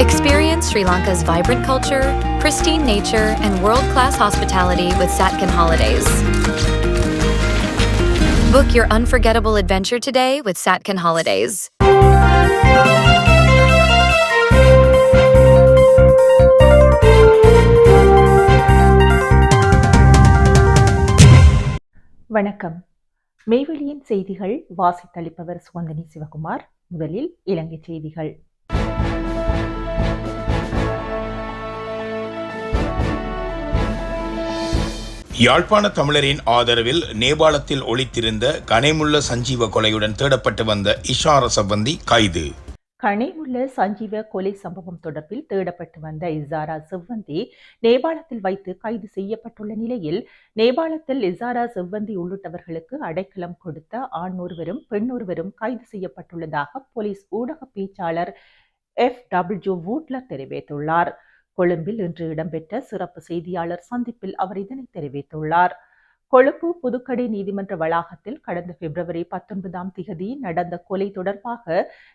Experience Sri Lanka's vibrant culture, pristine nature, and world class hospitality with Satkin Holidays. Book your unforgettable adventure today with Satkin Holidays. வணக்கம் மெய்வெளியின் செய்திகள் வாசித்தளிப்பவர் சுவந்தனி சிவகுமார் முதலில் இலங்கை செய்திகள் யாழ்ப்பாண தமிழரின் ஆதரவில் நேபாளத்தில் ஒளித்திருந்த கனைமுள்ள சஞ்சீவ கொலையுடன் தேடப்பட்டு வந்த இஷார சம்பந்தி கைது. கனைமுள்ள சஞ்சீவ கொலை சம்பவம் தொடர்பில் தேடப்பட்டு வந்த இசாரா செவ்வந்தி நேபாளத்தில் வைத்து கைது செய்யப்பட்டுள்ள நிலையில் நேபாளத்தில் இசாரா செவ்வந்தி உள்ளிட்டவர்களுக்கு அடைக்கலம் கொடுத்த ஆண் ஒருவரும் பெண் ஒருவரும் கைது செய்யப்பட்டுள்ளதாக போலீஸ் ஊடக பேச்சாளர் எஃப். டபிள்யூ. வூட்லர் தெரிவித்துள்ளார். கொழும்பில் இன்று இடம்பெற்ற சிறப்பு செய்தியாளர் சந்திப்பில் அவர் இதனை தெரிவித்துள்ளார். கொழும்பு புதுக்கடை நீதிமன்ற வளாகத்தில் கடந்த பிப்ரவரி பத்தொன்பதாம் திகதி நடந்த கொலை தொடர்பாக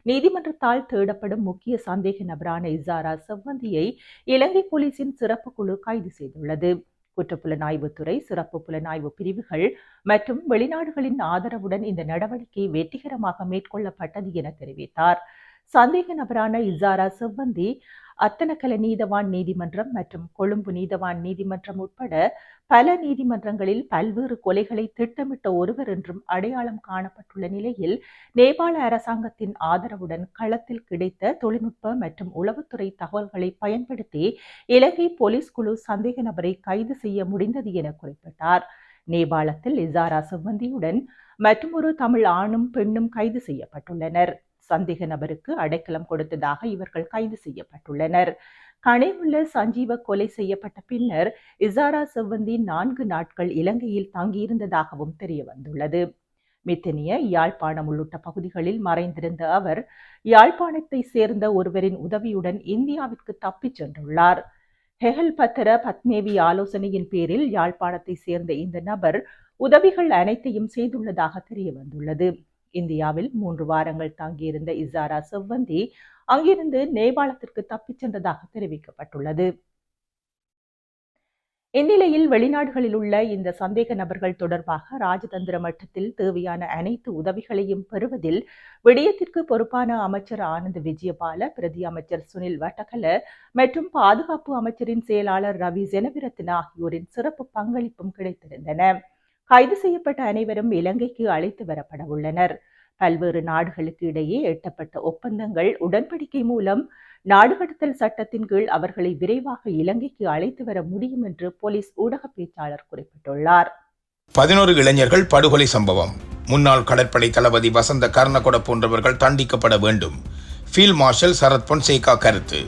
நீதிமன்றத்தால் தேடப்படும் முக்கிய சந்தேக நபரான இசாரா செவ்வந்தியை இலங்கை போலீசின் சிறப்பு குழு கைது செய்துள்ளது. குற்றப்புலனாய்வுத்துறை சிறப்பு புலனாய்வு பிரிவுகள் மற்றும் வெளிநாடுகளின் ஆதரவுடன் இந்த நடவடிக்கை வெற்றிகரமாக மேற்கொள்ளப்பட்டது என தெரிவித்தார். சந்தேக நபரான இசாரா செவ்வந்தி அத்தனக்கலை நீதவான் நீதிமன்றம் மற்றும் கொழும்பு நீதவான் நீதிமன்றம் உட்பட பல நீதிமன்றங்களில் பல்வேறு கொலைகளை திட்டமிட்ட ஒருவர் என்றும் அடையாளம் காணப்பட்டுள்ள நிலையில் நேபாள அரசாங்கத்தின் ஆதரவுடன் களத்தில் கிடைத்த தொழில்நுட்ப மற்றும் உளவுத்துறை தகவல்களை பயன்படுத்தி இலங்கை போலீஸ் குழு சந்தேக நபரை கைது செய்ய முடிந்தது என குறிப்பிட்டார். நேபாளத்தில் இசாரா செவ்வந்தியுடன் மற்றொரு தமிழ் ஆணும் பெண்ணும் கைது செய்யப்பட்டுள்ளனர். சந்தேக நபருக்கு அடைக்கலம் கொடுத்ததாக இவர்கள் கைது செய்யப்பட்டுள்ளனர். கனேவுள்ள சஞ்சீவ கொலை செய்யப்பட்ட பின்னர் இசாரா செவ்வந்தி நான்கு நாட்கள் இலங்கையில் தங்கியிருந்ததாகவும் தெரிய வந்துள்ளது மித்தனிய யாழ்ப்பாணம் உள்ளிட்ட பகுதிகளில் மறைந்திருந்த அவர் யாழ்ப்பாணத்தை சேர்ந்த ஒருவரின் உதவியுடன் இந்தியாவிற்கு தப்பிச் சென்றுள்ளார். ஹெஹல் பத்தர பத்மேவி ஆலோசனையின் பேரில் யாழ்ப்பாணத்தை சேர்ந்த இந்த நபர் உதவிகள் அனைத்தையும் செய்துள்ளதாக தெரிய வந்துள்ளது இந்தியாவில் மூன்று வாரங்கள் தங்கியிருந்த இசாரா செவ்வந்தி அங்கிருந்து நேபாளத்திற்கு தப்பிச் சென்றதாக தெரிவிக்கப்பட்டுள்ளது. இந்நிலையில் வெளிநாடுகளில் உள்ள இந்த சந்தேக நபர்கள் தொடர்பாக ராஜதந்திர மட்டத்தில் தேவையான அனைத்து உதவிகளையும் பெறுவதில் விடயத்திற்கு பொறுப்பான அமைச்சர் ஆனந்த் விஜயபால பிரதி அமைச்சர் சுனில் வட்டகல மற்றும் பாதுகாப்பு அமைச்சரின் செயலாளர் ரவி ஜெனவிரத்ன ஆகியோரின் சிறப்பு பங்களிப்பும் கிடைத்திருந்தன. கைது செய்யப்பட்ட அனைவரும் இலங்கைக்கு அழைத்து வரப்பட உள்ளனர். பல்வேறு நாடுகளுக்கு இடையே எட்டப்பட்ட ஒப்பந்தங்கள் உடன்படிக்கை மூலம் நாடு கடத்தல் சட்டத்தின் கீழ் அவர்களை விரைவாக இலங்கைக்கு அழைத்து வர முடியும் என்று போலீஸ் ஊடக பேச்சாளர் குறிப்பிட்டுள்ளார். பதினோரு இளைஞர்கள் படுகொலை சம்பவம். முன்னாள் கடற்படை தளபதி வசந்த கர்ணகொட போன்றவர்கள் தண்டிக்கப்பட வேண்டும். ஃபீல்ட் மார்ஷல் சரத் பொன்சேகா கருத்து.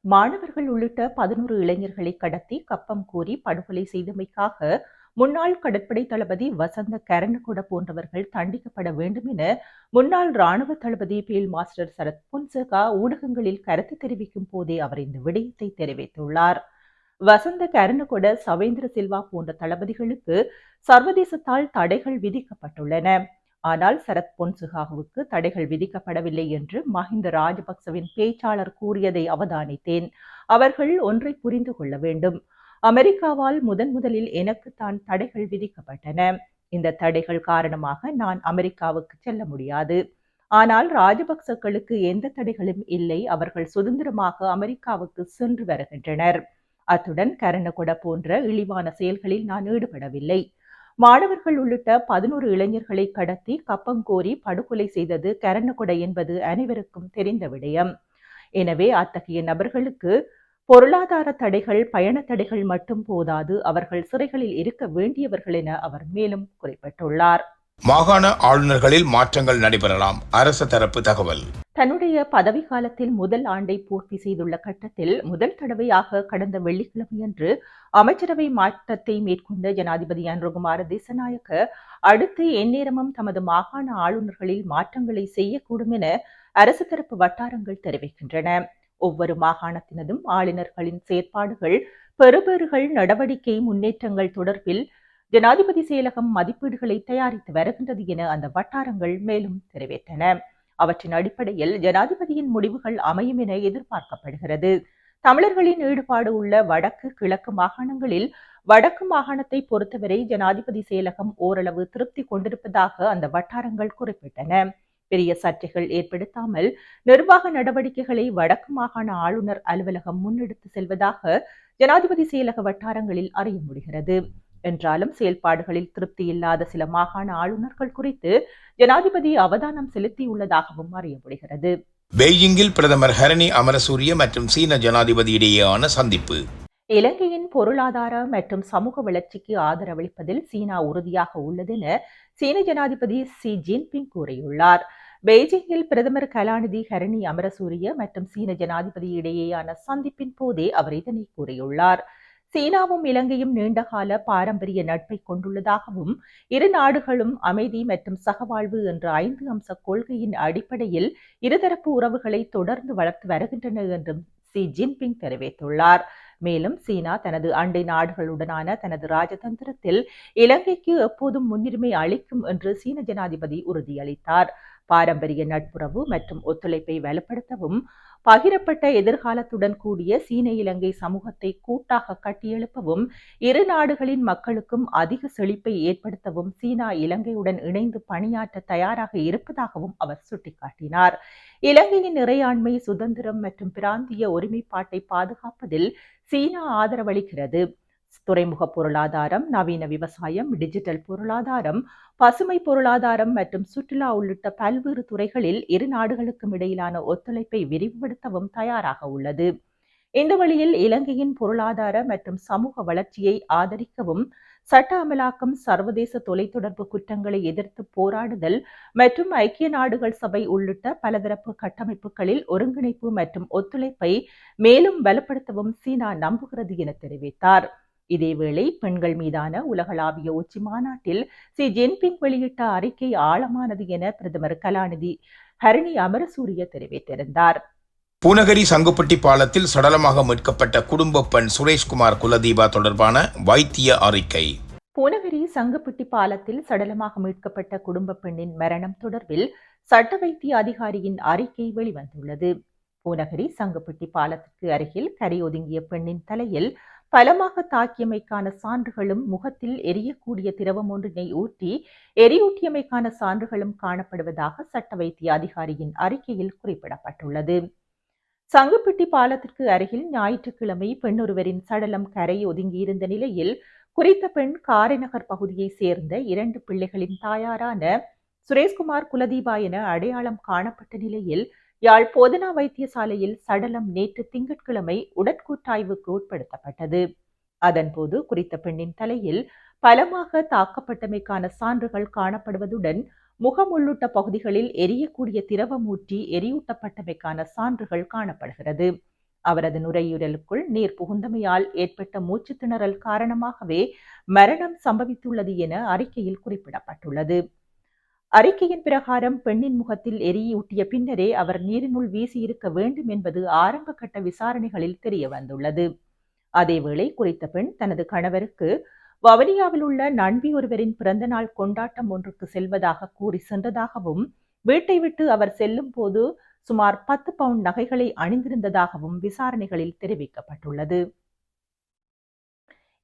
மாணவர்கள் உள்ளிட்ட பதினோரு இளைஞர்களை கடத்தி கப்பம் கூறி படுகொலை செய்தமைக்காக முன்னாள் கடற்படை தளபதி வசந்த கரண்கொட போன்றவர்கள் தண்டிக்கப்பட வேண்டும் என முன்னாள் ராணுவ தளபதி பீல் மாஸ்டர் சரத் புன்சகா ஊடகங்களில் கருத்து தெரிவிக்கும் போதே அவர் இந்த விடயத்தை தெரிவித்துள்ளார். வசந்த கரணகொட சவேந்திர சில்வா போன்ற தளபதிகளுக்கு சர்வதேசத்தால் தடைகள் விதிக்கப்பட்டுள்ளன. ஆனால் சரத் பொன்சுகாவுக்கு தடைகள் விதிக்கப்படவில்லை என்று மஹிந்த ராஜபக்சவின் பேச்சாளர் கூறியதை அவதானித்தேன். அவர்கள் ஒன்றை புரிந்து கொள்ள வேண்டும். அமெரிக்காவால் முதன் முதலில் எனக்கு தான் தடைகள் விதிக்கப்பட்டன. இந்த தடைகள் காரணமாக நான் அமெரிக்காவுக்கு செல்ல முடியாது. ஆனால் ராஜபக்சக்களுக்கு எந்த தடைகளும் இல்லை. அவர்கள் சுதந்திரமாக அமெரிக்காவுக்கு சென்று வருகின்றனர். அத்துடன் கரணகொட போன்ற இழிவான செயல்களில் நான் ஈடுபடவில்லை. மாணவர்கள் உள்ளிட்ட பதினோரு இளைஞர்களை கடத்தி கப்பங்கோரி படுகொலை செய்தது கரணகொடை என்பது அனைவருக்கும் தெரிந்த விடயம். எனவே அத்தகைய நபர்களுக்கு பொருளாதார தடைகள் பயண தடைகள் மட்டும் போதாது அவர்கள் சிறைகளில் இருக்க வேண்டியவர்கள் என அவர் மேலும் குறிப்பிட்டுள்ளார். மாகாண ஆளுநர்களில் மாற்றங்கள் நடைபெறலாம். அரசு தரப்பு தகவல். தன்னுடைய பதவி காலத்தில் முதல் ஆண்டை பூர்த்தி செய்துள்ள கட்டத்தில் முதல் தடவையாக கடந்த வெள்ளிக்கிழமையன்று அமைச்சரவை மாற்றத்தை மேற்கொண்ட ஜனாதிபதி அன்ருகுமார திசநாயக்க அடுத்து எந்நேரமும் தமது மாகாண ஆளுநர்களில் மாற்றங்களை செய்யக்கூடும் என அரசு தரப்பு வட்டாரங்கள் தெரிவிக்கின்றன. ஒவ்வொரு மாகாணத்தினதும் ஆளுநர்களின் செயற்பாடுகள் பெறுபேறுகள் நடவடிக்கை முன்னேற்றங்கள் தொடர்பில் ஜனாதிபதி செயலகம் மதிப்பீடுகளை தயாரித்து வருகின்றது என அந்த வட்டாரங்கள் மேலும் தெரிவித்தன. அவற்றின் அடிப்படையில் ஜனாதிபதியின் முடிவுகள் அமையும் என எதிர்பார்க்கப்படுகிறது. தமிழர்களின் ஈடுபாடு உள்ள வடக்கு கிழக்கு மாகாணங்களில் வடக்கு மாகாணத்தை பொறுத்தவரை ஜனாதிபதி செயலகம் ஓரளவு திருப்தி கொண்டிருப்பதாக அந்த வட்டாரங்கள் குறிப்பிட்டன. பெரிய சர்ச்சைகள் ஏற்படுத்தாமல் நிர்வாக நடவடிக்கைகளை வடக்கு மாகாண ஆளுநர் அலுவலகம் முன்னெடுத்து செல்வதாக ஜனாதிபதி செயலக வட்டாரங்களில் அறிய முடிகிறது. என்றாலும் செயல்பாடுகளில் திருப்தி இல்லாத சில மாகாண ஆளுநர்கள் குறித்து ஜனாதிபதி அவதானம் செலுத்தியுள்ளதாகவும் அறிய முடிகிறது பெய்ஜிங்கில் பிரதமர் ஹரணி அமரசூரிய மற்றும் சீன ஜனாதிபதி இடையேயான சந்திப்பு. இலங்கையின் பொருளாதார மற்றும் சமூக வளர்ச்சிக்கு ஆதரவளிப்பதில் சீனா உறுதியாக உள்ளதென சீன ஜனாதிபதி ஷி ஜின்பிங் கூறியுள்ளார். பெய்ஜிங்கில் பிரதமர் கலாநிதி ஹரணி அமரசூரிய மற்றும் சீன ஜனாதிபதி இடையேயான சந்திப்பின் போதே அவர் இதனை கூறியுள்ளார். சீனாவும் இலங்கையும் நீண்டகால பாரம்பரிய நட்பை கொண்டுள்ளதாகவும் இரு நாடுகளும் அமைதி மற்றும் சகவாழ்வு என்ற ஐந்து அம்ச கொள்கையின் அடிப்படையில் இருதரப்பு உறவுகளை தொடர்ந்து வளர்த்து வருகின்றன என்றும் சி ஜின்பிங் தெரிவித்துள்ளார். மேலும் சீனா தனது அண்டை நாடுகளுடனான தனது ராஜதந்திரத்தில் இலங்கைக்கு எப்போதும் முன்னுரிமை அளிக்கும் என்று சீன ஜனாதிபதி உறுதியளித்தார். பாரம்பரிய நட்புறவு மற்றும் ஒத்துழைப்பை வலுப்படுத்தவும் பகிரப்பட்ட எதிர்காலத்துடன் கூடிய சீன இலங்கை சமூகத்தை கூட்டாக கட்டியெழுப்பவும் இரு நாடுகளின் மக்களுக்கும் அதிக செழிப்பை ஏற்படுத்தவும் சீனா இலங்கையுடன் இணைந்து பணியாற்ற தயாராக இருப்பதாகவும் அவர் சுட்டிக்காட்டினார். இலங்கையின் இறையாண்மை சுதந்திரம் மற்றும் பிராந்திய ஒருமைப்பாட்டை பாதுகாப்பதில் சீனா ஆதரவளிக்கிறது. துறைமுக பொருளாதாரம் நவீன விவசாயம் டிஜிட்டல் பொருளாதாரம் பசுமை பொருளாதாரம் மற்றும் சுற்றுலா உள்ளிட்ட பல்வேறு துறைகளில் இரு நாடுகளுக்கும் இடையிலான ஒத்துழைப்பை விரிவுபடுத்தவும் தயாராக உள்ளது. இந்த வழியில் இலங்கையின் பொருளாதார மற்றும் சமூக வளர்ச்சியை ஆதரிக்கவும் சட்ட அமலாக்கம் சர்வதேச தொலைத்தொடர்பு குற்றங்களை எதிர்த்து போராடுதல் மற்றும் ஐக்கிய நாடுகள் சபை உள்ளிட்ட பலதரப்பு கட்டமைப்புகளில் ஒருங்கிணைப்பு மற்றும் ஒத்துழைப்பை மேலும் பலப்படுத்தவும் சீனா நம்புகிறது என தெரிவித்தார். இதேவேளை பெண்கள் மீதான உலகளாவிய உச்சி மாநாட்டில் சி. ஜின்பிங் வெளியிட்ட அறிக்கை ஆழமானது என பிரதமர் கலாநிதி ஹரணி அமரசூரிய தெரிவித்திருந்தார். பூநகரி சங்குப்பட்டி பாலத்தில் சடலமாக மீட்கப்பட்ட குடும்ப பெண் சுரேஷ்குமார் குலதீபா தொடர்பான வைத்திய அறிக்கை. பூனகரி சங்குப்பிட்டி பாலத்தில் சடலமாக மீட்கப்பட்ட குடும்ப பெண்ணின் மரணம் தொடர்பில் சட்ட வைத்திய அதிகாரியின் அறிக்கை வெளிவந்துள்ளது. பூனகரி சங்குப்பிட்டி பாலத்திற்கு அருகில் கரை ஒதுங்கிய பெண்ணின் தலையில் பலமாக தாக்கியமைக்கான சான்றுகளும் முகத்தில் எரியக்கூடிய திரவம் ஒன்றினை ஊற்றி எரியூட்டியமைக்கான சான்றுகளும் காணப்படுவதாக சட்ட வைத்திய அதிகாரியின் அறிக்கையில் குறிப்பிடப்பட்டுள்ளது. சங்குப்பிட்டி பாலத்திற்கு அருகில் ஞாயிற்றுக்கிழமை பெண்ணொருவரின் சடலம் கரை ஒதுங்கியிருந்த நிலையில் குறித்த பெண் காரைநகர் பகுதியைச் சேர்ந்த இரண்டு பிள்ளைகளின் தாயாரான சுரேஷ்குமார் குலதீபா என அடையாளம் காணப்பட்ட நிலையில் யாழ் போதனா வைத்தியசாலையில் சடலம் நேற்று திங்கட்கிழமை உடற்கூட்டாய்வுக்கு உட்படுத்தப்பட்டது. அதன்போது குறித்த பெண்ணின் தலையில் பலமாக தாக்கப்பட்டமைக்கான சான்றுகள் காணப்படுவதுடன் முகம் உள்ளிட்ட பகுதிகளில் எரியக்கூடிய திரவமூற்றி எரியூட்டப்பட்டமைக்கான சான்றுகள் காணப்படுகிறது. அவரது நுரையீரலுக்குள் நீர் புகுந்தமையால் ஏற்பட்ட மூச்சு திணறல் காரணமாகவே மரணம் சம்பவித்துள்ளது என அறிக்கையில் குறிப்பிடப்பட்டுள்ளது. அறிக்கையின் பிரகாரம் பெண்ணின் முகத்தில் எரியூட்டிய பின்னரே அவர் நீரினுள் வீசியிருக்க வேண்டும் என்பது ஆரம்ப கட்ட விசாரணைகளில் தெரிய வந்துள்ளது அதேவேளை குறித்த பெண் தனது கணவருக்கு வவனியாவில் உள்ள நண்பி ஒருவரின் பிறந்தநாள் கொண்டாட்டம் ஒன்றுக்கு செல்வதாக கூறி சென்றதாகவும் வீட்டை விட்டு அவர் செல்லும் போது சுமார் பத்து பவுண்ட் நகைகளை அணிந்திருந்ததாகவும் விசாரணைகளில் தெரிவிக்கப்பட்டுள்ளது.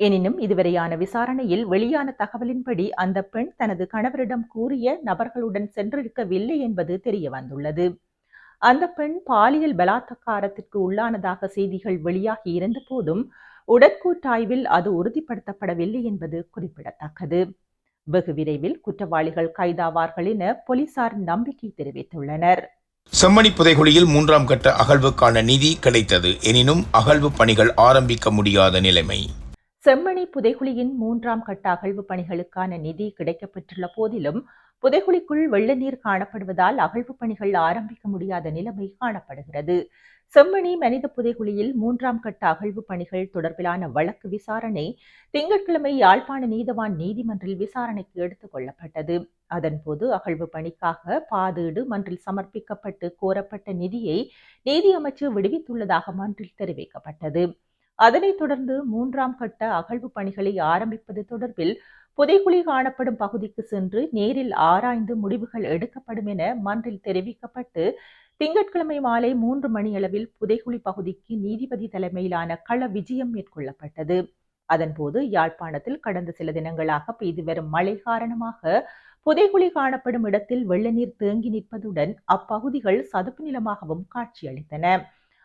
எனினும் இதுவரையான விசாரணையில் வெளியான தகவலின்படி அந்த பெண் தனது கணவரிடம் கூறிய நபர்களுடன் சென்றிருக்கவில்லை என்பது தெரிய வந்துள்ளது அந்த பெண் பாலியல் பலாத்காரத்திற்கு உள்ளானதாக செய்திகள் வெளியாகி இருந்த போதும் உடற்கூட்டாய்வில் அது உறுதிப்படுத்தப்படவில்லை என்பது குறிப்பிடத்தக்கது. வெகு விரைவில் குற்றவாளிகள் கைதாவார்கள் என போலீசார் நம்பிக்கை தெரிவித்துள்ளனர். செம்மணி புதைகுழியில் மூன்றாம் கட்ட அகழ்வுக்கான நிதி கிடைத்தது. எனினும் அகழ்வு பணிகள் ஆரம்பிக்க முடியாத நிலைமை. செம்மணி புதைகுழியின் மூன்றாம் கட்ட அகழ்வு பணிகளுக்கான நிதி கிடைக்கப்பெற்றுள்ள போதிலும் புதைகுழிக்குள் வெள்ள நீர் காணப்படுவதால் அகழ்வு பணிகள் ஆரம்பிக்க முடியாத நிலைமை காணப்படுகிறது. செம்மணி மனித புதைகுழியில் மூன்றாம் கட்ட அகழ்வு பணிகள் தொடர்பிலான வழக்கு விசாரணை திங்கட்கிழமை யாழ்ப்பாண நீதவான் நீதிமன்றில் விசாரணைக்கு எடுத்துக் கொள்ளப்பட்டது. அதன்போது அகழ்வு பணிக்காக பாதீடு மன்றில் சமர்ப்பிக்கப்பட்டு கோரப்பட்ட நிதியை நீதி அமைச்சு விடுவித்துள்ளதாக மன்றில் தெரிவிக்கப்பட்டது. அதனைத் தொடர்ந்து மூன்றாம் கட்ட அகழ்வு பணிகளை ஆரம்பிப்பது தொடர்பில் புதைகுழி காணப்படும் பகுதிக்கு சென்று நேரில் ஆராய்ந்து முடிவுகள் எடுக்கப்படும் என மன்றில் தெரிவிக்கப்பட்டு திங்கட்கிழமை மாலை மூன்று மணியளவில் புதைகுழி பகுதிக்கு நீதிபதி தலைமையிலான கள விஜயம் மேற்கொள்ளப்பட்டது. அதன்போது யாழ்ப்பாணத்தில் கடந்த சில தினங்களாக பெய்து வரும் மழை காரணமாக புதைகுழி காணப்படும் இடத்தில் வெள்ள நீர் தேங்கி நிற்பதுடன் அப்பகுதிகள் சதுப்பு நிலமாகவும் காட்சியளித்தன.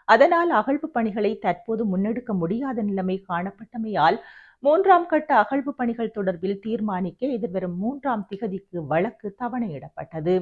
அதனால் அகழ்வு பணிகளை தற்போது முன்னெடுக்க முடியாத நிலைமை காணப்பட்டமையால் மூன்றாம் கட்ட அகழ்வு பணிகள் தொடர்பில் தீர்மானிக்க எதிர்வரும் மூன்றாம் திகதிக்கு வழக்கு தவணையிடப்பட்டது.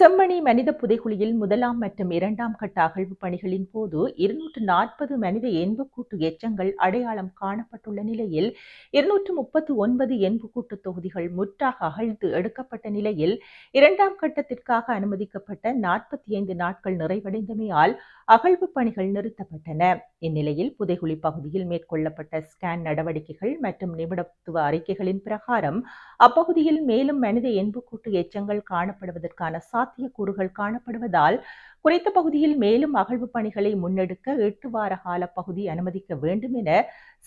செம்மணி மனித புதைகுழியில் முதலாம் மற்றும் இரண்டாம் கட்ட அகழ்வு பணிகளின் போது இருநூற்று நாற்பது மனித எண்புக்கூட்டு எச்சங்கள் அடையாளம் காணப்பட்டுள்ள நிலையில் இருநூற்று முப்பத்து ஒன்பது எண்புக்கூட்டு தொகுதிகள் முற்றாக அகழ்ந்து எடுக்கப்பட்ட நிலையில் இரண்டாம் கட்டத்திற்காக அனுமதிக்கப்பட்ட நாற்பத்தி ஐந்து நாட்கள் நிறைவடைந்தமையால் அகழ்வு பணிகள் நிறுத்தப்பட்டன. இந்நிலையில் புதைகுழி பகுதியில் மேற்கொள்ளப்பட்ட ஸ்கேன் நடவடிக்கைகள் மற்றும் நிபுணத்துவ அறிக்கைகளின் பிரகாரம் அப்பகுதியில் மேலும் மனித எண்புக்கூட்டு எச்சங்கள் காணப்படுவதற்கான சாத்தியக்கூறுகள் காணப்படுவதால் குறித்த பகுதியில் மேலும் அகழ்வு பணிகளை முன்னெடுக்க எட்டு வார கால பகுதி அனுமதிக்க வேண்டும் என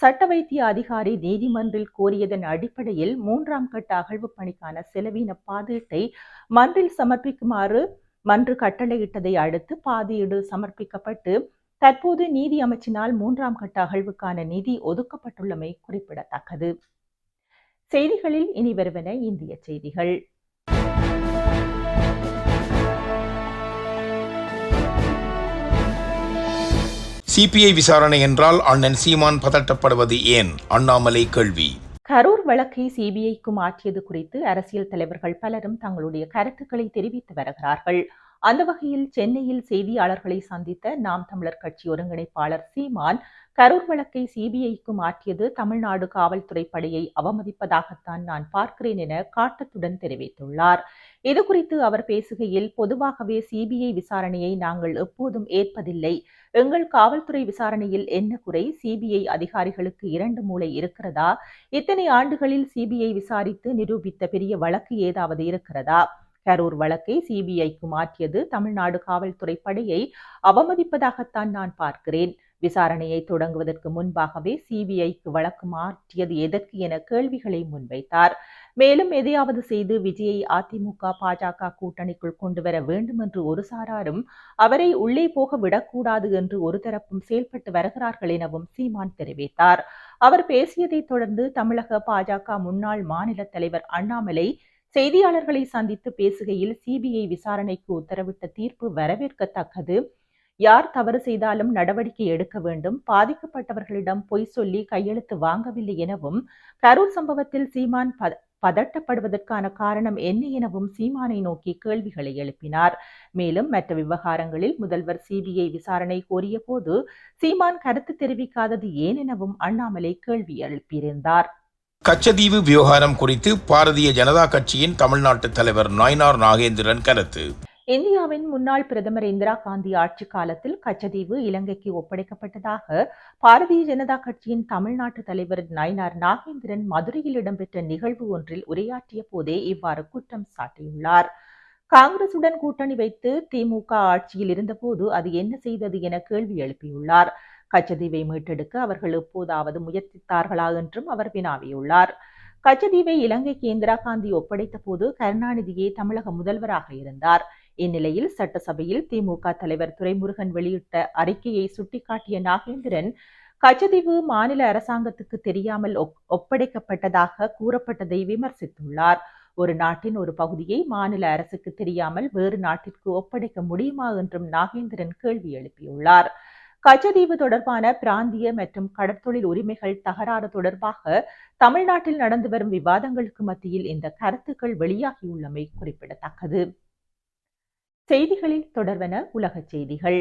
சட்ட வைத்திய அதிகாரி நீதிமன்றில் கோரியதன் அடிப்படையில் மூன்றாம் கட்ட அகழ்வு பணிக்கான செலவின பாதீட்டை மன்றில் சமர்ப்பிக்குமாறு மன்று கட்டளையிட்டதை அடுத்து பாதியீடு சமர்ப்பிக்கப்பட்டு தற்போது நீதி அமைச்சினால் மூன்றாம் கட்ட அகழ்வுக்கான நிதி ஒதுக்கப்பட்டுள்ளமை குறிப்பிடத்தக்கது. செய்திகளில் இனி வருவன இந்திய செய்திகள். சிபிஐ விசாரணை என்றால் அண்ணன் சீமான் பதட்டப்படுவது ஏன்? அண்ணாமலை கேள்வி. கரூர் வழக்கை சிபிஐக்கு மாற்றியது குறித்து அரசியல் தலைவர்கள் பலரும் தங்களுடைய கருத்துக்களை தெரிவித்து வருகிறார்கள். அந்த வகையில் சென்னையில் செய்தியாளர்களை சந்தித்த நாம் தமிழர் கட்சி ஒருங்கிணைப்பாளர் சீமான் கரூர் வழக்கை சிபிஐக்கு மாற்றியது தமிழ்நாடு காவல்துறை படையை அவமதிப்பதாகத்தான் நான் பார்க்கிறேன் என காட்டத்துடன் தெரிவித்துள்ளார். இது குறித்து அவர் பேசுகையில் பொதுவாகவே சிபிஐ விசாரணையை நாங்கள் எப்போதும் ஏற்பதில்லை. எங்கள் காவல்துறை விசாரணையில் என்ன குறை? சிபிஐ அதிகாரிகளுக்கு இரண்டு மூளை இருக்கிறதா? இத்தனை ஆண்டுகளில் சிபிஐ விசாரித்து நிரூபித்த பெரிய வழக்கு ஏதாவது இருக்கிறதா? கரூர் வழக்கை சிபிஐக்கு மாற்றியது தமிழ்நாடு காவல்துறை படையை அவமதிப்பதாகத்தான் நான் பார்க்கிறேன். விசாரணையை தொடங்குவதற்கு முன்பாகவே சிபிஐக்கு வழக்கு மாற்றியது எதற்கு என கேள்விகளை முன்வைத்தார். மேலும் எதையாவது செய்து விஜயை அதிமுக பாஜக கூட்டணிக்குள் கொண்டு வர வேண்டும் என்று ஒரு சாராரும் அவரை உள்ளே போக விடக்கூடாது என்று ஒரு தரப்பும் செயல்பட்டு வருகிறார்கள் எனவும் சீமான் தெரிவித்தார். அவர் பேசியதைத் தொடர்ந்து தமிழக பாஜக முன்னாள் மாநில தலைவர் அண்ணாமலை செய்தியாளர்களை சந்தித்து பேசுகையில் சிபிஐ விசாரணைக்கு உத்தரவிட்ட தீர்ப்பு வரவேற்கத்தக்கது. யார் தவறு செய்தாலும் நடவடிக்கை எடுக்க வேண்டும். பாதிக்கப்பட்டவர்களிடம் பொய் சொல்லி கையெழுத்து வாங்கவில்லை எனவும் கரூர் சம்பவத்தில் சீமான் பதட்டப்படுவதற்கான காரணம் என்ன எனவும் சீமானை நோக்கி கேள்விகளை எழுப்பினார். மேலும் மற்ற விவகாரங்களில் முதல்வர் சிபிஐ விசாரணை கோரிய போது சீமான் கருத்து தெரிவிக்காதது ஏன் எனவும் அண்ணாமலை கேள்வி எழுப்பியிருந்தார். கச்சதீவு விவகாரம் குறித்து பாரதிய ஜனதா கட்சியின் தமிழ்நாட்டு தலைவர் நாய்னார் நாகேந்திரன் கருத்து. இந்தியாவின் முன்னாள் பிரதமர் இந்திரா காந்தி ஆட்சி காலத்தில் கச்சதீவு இலங்கைக்கு ஒப்படைக்கப்பட்டதாக பாரதிய ஜனதா கட்சியின் தமிழ்நாட்டு தலைவர் நயினார் நாகேந்திரன் மதுரையில் இடம்பெற்ற நிகழ்வு ஒன்றில் உரையாற்றிய போதே இவ்வாறு குற்றம் சாட்டியுள்ளார். காங்கிரசுடன் கூட்டணி வைத்து திமுக ஆட்சியில் இருந்தபோது அது என்ன செய்தது என கேள்வி எழுப்பியுள்ளார். கச்சதீவை மீட்டெடுக்க அவர்கள் எப்போதாவது முயற்சித்தார்களா என்றும் அவர் வினாவியுள்ளார். கச்சதீவை இலங்கைக்கு இந்திரா காந்தி ஒப்படைத்த போது கருணாநிதியே தமிழக முதல்வராக இருந்தார். இந்நிலையில் சட்டசபையில் திமுக தலைவர் துரைமுருகன் வெளியிட்ட அறிக்கையை சுட்டிக்காட்டிய நாகேந்திரன் கச்சதீவு மாநில அரசாங்கத்துக்கு தெரியாமல் ஒப்படைக்கப்பட்டதாக கூறப்பட்டதை விமர்சித்துள்ளார். ஒரு நாட்டின் ஒரு பகுதியை மாநில அரசுக்கு தெரியாமல் வேறு நாட்டிற்கு ஒப்படைக்க முடியுமா என்றும் நாகேந்திரன் கேள்வி எழுப்பியுள்ளார். கச்சதீவு தொடர்பான பிராந்திய மற்றும் கடற்தொழில் உரிமைகள் தகராறு தொடர்பாக தமிழ்நாட்டில் நடந்து வரும் விவாதங்களுக்கு மத்தியில் இந்த கருத்துக்கள் வெளியாகியுள்ளமை குறிப்பிடத்தக்கது. செய்திகளில் தொடர்வன உலகச் செய்திகள்.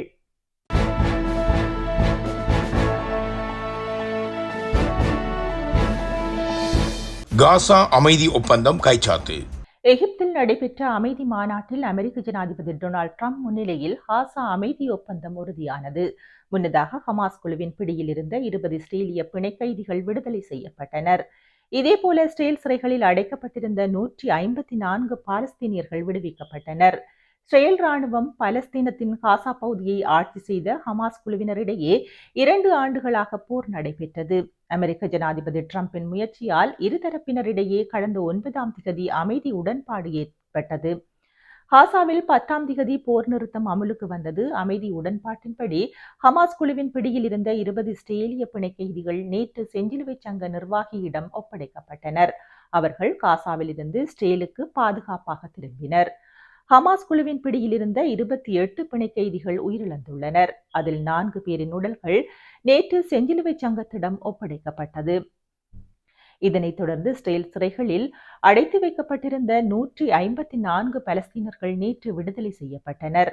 காசா அமைதி ஒப்பந்தம் கைச்சாத்து. எகிப்தில் நடைபெற்ற அமைதி மாநாட்டில் அமெரிக்க ஜனாதிபதி டொனால்ட் ட்ரம்ப் முன்னிலையில் ஹாசா அமைதி ஒப்பந்தம் உறுதியானது. முன்னதாக ஹமாஸ் குழுவின் பிடியில் இருந்த இருபது இஸ்ரேலிய பிணை கைதிகள் விடுதலை செய்யப்பட்டனர். இதேபோல இஸ்ரேல் சிறைகளில் அடைக்கப்பட்டிருந்த நூற்றி ஐம்பத்தி நான்கு பாலஸ்தீனியர்கள் விடுவிக்கப்பட்டனர். இஸ்ரேல் ராணுவம் பலஸ்தீனத்தின் காசா பகுதியை ஆட்சி செய்த ஹமாஸ் குழுவினரிடையே இரண்டு ஆண்டுகளாக போர் நடைபெற்றது. அமெரிக்க ஜனாதிபதி டிரம்பின் முயற்சியால் இருதரப்பினரிடையே கடந்த ஒன்பதாம் திகதி அமைதி உடன்பாடு ஏற்பட்டது. காசாவில் பத்தாம் திகதி போர் நிறுத்தம் அமலுக்கு வந்தது. அமைதி உடன்பாட்டின்படி ஹமாஸ் குழுவின் பிடியில் இருந்த இருபது இஸ்ரேலிய பிணை கைதிகள் நேற்று செஞ்சிலுவை சங்க நிர்வாகியிடம் ஒப்படைக்கப்பட்டனர். அவர்கள் காசாவில் இருந்து ஸ்டேலுக்கு பாதுகாப்பாக திரும்பினர். ஹமாஸ் குழுவின் பிடியில் இருந்த இருபத்தி எட்டு பிணை கைதிகள் உயிரிழந்துள்ளனர். அதில் நான்கு பேரின் உடல்கள் நேற்று செஞ்சிலுவை சங்கத்திடம் ஒப்படைக்கப்பட்டது. இதனைத் தொடர்ந்து இஸ்ரேல் சிறைகளில் அடைத்து வைக்கப்பட்டிருந்த நூற்றி ஐம்பத்தி நான்கு பலஸ்தீனர்கள் நேற்று விடுதலை செய்யப்பட்டனர்.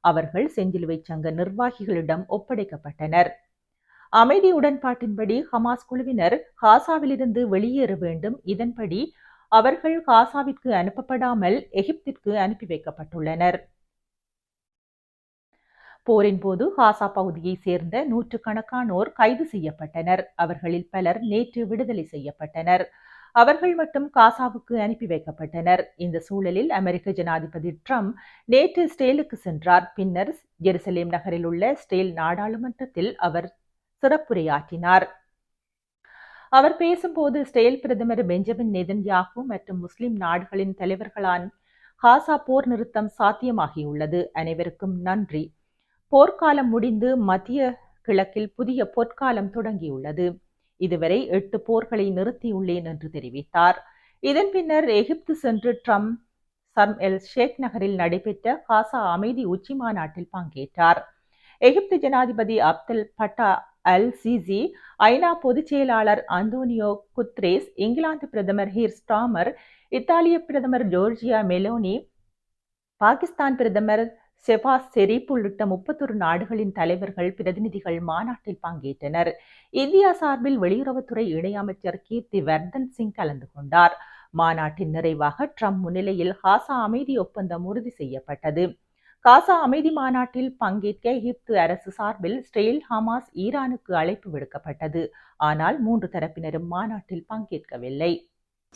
அவர்கள் செஞ்சிலுவை சங்க நிர்வாகிகளிடம் ஒப்படைக்கப்பட்டனர். அமைதி உடன்பாட்டின்படி ஹமாஸ் குழுவினர் காசாவிலிருந்து வெளியேற வேண்டும். இதன்படி அவர்கள் காசாவிற்கு அனுப்பப்படாமல் எகிப்திற்கு அனுப்பி வைக்கப்பட்டுள்ளனர். போரின் போது காசா பகுதியைச் சேர்ந்த நூற்றுக்கணக்கானோர் கைது செய்யப்பட்டனர். அவர்களில் பலர் நேற்று விடுதலை செய்யப்பட்டனர். அவர்கள் மட்டும் காசாவுக்கு அனுப்பி வைக்கப்பட்டனர். இந்த சூழலில் அமெரிக்க ஜனாதிபதி ட்ரம்ப் நேற்று ஸ்டேலுக்கு சென்றார். பின்னர் ஜெருசலேம் நகரில் உள்ள ஸ்டேல் நாடாளுமன்றத்தில் அவர் சிறப்புரையாற்றினார். அவர் பேசும்போது இஸ்ரேல் பிரதமர் பெஞ்சமின் நெதன்யாகு மற்றும் முஸ்லிம் நாடுகளின் தலைவர்களான் காசா போர் நிறுத்தம் சாத்தியமாகியுள்ளது. அனைவருக்கும் நன்றி. போர்க்காலம் முடிந்து மத்திய கிழக்கில் புதிய பொற்காலம் தொடங்கியுள்ளது. இதுவரை எட்டு போர்களை நிறுத்தியுள்ளேன் என்று தெரிவித்தார். இதன் பின்னர் எகிப்து சென்று ட்ரம்ப் சர்ம் எல் ஷேக் நகரில் நடைபெற்ற காசா அமைதி உச்சி மாநாட்டில் பங்கேற்றார். எகிப்து ஜனாதிபதி அப்துல் பட்டா அல் சிசி ஐநா பொதுச் செயலாளர் அந்தோனியோ குத்ரேஸ் இங்கிலாந்து பிரதமர் ஹீர் ஸ்டாமர் இத்தாலிய பிரதமர் ஜோர்ஜியா மெலோனி பாகிஸ்தான் பிரதமர் செபாஸ் செரீப் உள்ளிட்ட முப்பத்தொரு நாடுகளின் தலைவர்கள் பிரதிநிதிகள் மாநாட்டில் பங்கேற்றனர். இந்தியா சார்பில் வெளியுறவுத்துறை இணையமைச்சர் கீர்த்தி வர்தன் சிங் கலந்து கொண்டார். மாநாட்டின் நிறைவாக ட்ரம்ப் முன்னிலையில் ஹாசா அமைதி ஒப்பந்தம் உறுதி செய்யப்பட்டது. காசா அமைதி மாநாட்டில் பங்கேற்க எகிப்து அரசு சார்பில் ஸ்டெயில் ஹமாஸ் ஈரானுக்கு அழைப்பு விடுக்கப்பட்டது. ஆனால் மூன்று தரப்பினரும் மாநாட்டில் பங்கேற்கவில்லை.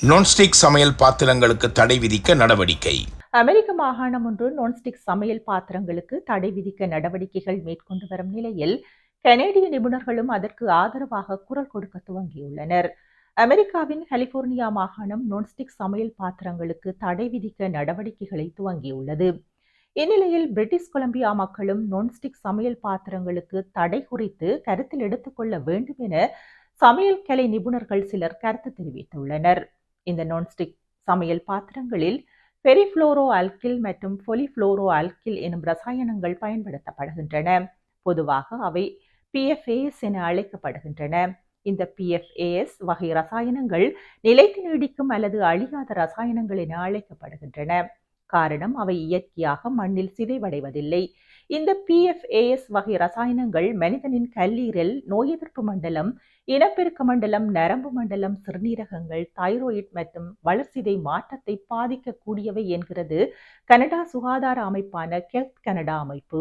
நான்ஸ்டிக் சமையல் பாத்திரங்களுக்கு தடை விதிக்க நடவடிக்கை. அமெரிக்க மாகாணம் ஒன்று நான்ஸ்டிக் சமையல் பாத்திரங்களுக்கு தடை விதிக்க நடவடிக்கைகள் மேற்கொண்டு வரும் நிலையில் கனேடிய நிபுணர்களும் அதற்கு ஆதரவாக குரல் கொடுக்க துவங்கியுள்ளனர். அமெரிக்காவின் கலிபோர்னியா மாகாணம் நான்ஸ்டிக் சமையல் பாத்திரங்களுக்கு தடை விதிக்க நடவடிக்கைகளை துவங்கியுள்ளது. இந்நிலையில் பிரிட்டிஷ் கொலம்பியா மக்களும் நான்ஸ்டிக் சமையல் பாத்திரங்களுக்கு தடை குறித்து கருத்தில் எடுத்துக்கொள்ள வேண்டும் என சமையல் கலை நிபுணர்கள் சிலர் கருத்து தெரிவித்துள்ளனர். இந்த நான்ஸ்டிக் சமையல் பாத்திரங்களில் பெரிஃப்ளோரோ ஆல்கில் மற்றும் பொலிஃப்ளோரோ ஆல்கில் எனும் ரசாயனங்கள் பயன்படுத்தப்படுகின்றன. பொதுவாக அவை பிஎஃப்ஏஎஸ் என அழைக்கப்படுகின்றன. இந்த பிஎஃப்ஏஎஸ் வகை ரசாயனங்கள் நிலைத்து நீடிக்கும் அல்லது அழியாத ரசாயனங்கள் என அழைக்கப்படுகின்றன. காரணம் அவை இயற்கையாக மண்ணில் சிதைவடைவதில்லை. இந்த பிஎஃப்ஏஎஸ் வகை ரசாயனங்கள் மனிதனின் கல்லீரல் நோய் எதிர்ப்பு மண்டலம் இனப்பெருக்க மண்டலம் நரம்பு மண்டலம் சிறுநீரகங்கள் தைராய்டு மற்றும் வளர்சிதை மாற்றத்தை பாதிக்கக்கூடியவை என்கிறது. கனடா சுகாதார அமைப்பான கெல்த் கனடா அமைப்பு.